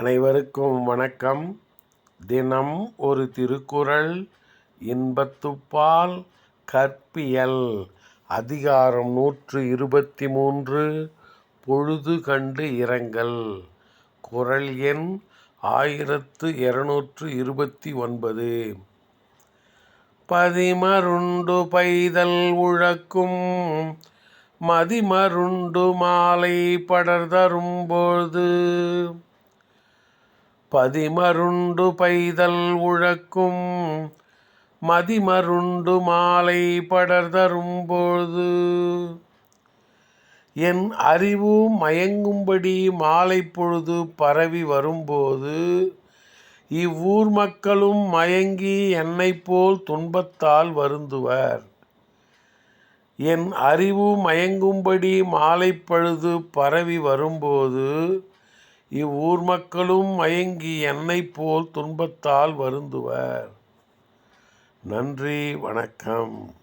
அனைவருக்கும் வணக்கம். தினம் ஒரு திருக்குறள் இன்பத்துப்பால் கற்பியல் அதிகாரம் நூற்று இருபத்தி மூன்று பொழுது கண்டு இரங்கல். குறள் எண் ஆயிரத்து இருநூற்று இருபத்தி ஒன்பது. பதிமருண்டு பைதல் உழக்கும் மதிமருண்டு மாலை படர்தரும்போது பதிமருண்டு பைதல் உழக்கும் மதிமருண்டு மாலை படர்தரும்போது என் அறிவு மயங்கும்படி மாலை பொழுது பரவி வரும்போது இவ்வூர் மக்களும் மயங்கி என்னைப் போல் துன்பத்தால் வருந்துவர். என் அறிவு மயங்கும்படி மாலை பழுது பரவி வரும்போது இவ்வூர் மக்களும் மயங்கி என்னைப் போல் துன்பத்தால் வருந்துவர். நன்றி வணக்கம்.